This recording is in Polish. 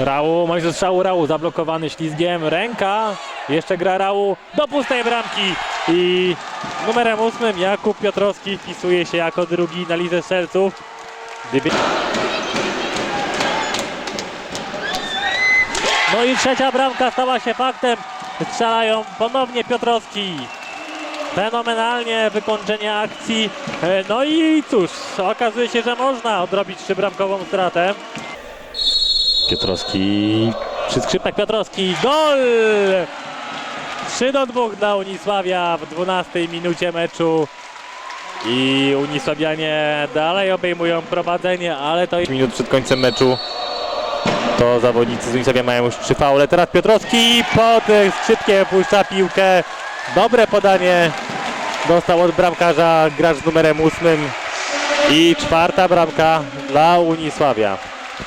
Rału, do strzału Rału, zablokowany ślizgiem, ręka, jeszcze gra Rału do pustej bramki i numerem ósmym Jakub Piotrowski wpisuje się jako drugi na lidze strzelców. Gdyby... No i trzecia bramka stała się faktem, strzelają ponownie Piotrowski. Fenomenalnie wykończenie akcji, E, no i cóż, okazuje się, że można odrobić trzybramkową stratę. Piotrowski, przy skrzypach Piotrowski, gol! 3 do 2 dla Unisławia w 12 minucie meczu. I Unisławianie dalej obejmują prowadzenie, ale to minut przed końcem meczu. To zawodnicy z Unisławia mają już trzy faule. Teraz Piotrowski pod skrzypkiem puszcza piłkę. Dobre podanie dostał od bramkarza gracz z numerem ósmym. I czwarta bramka dla Unisławia.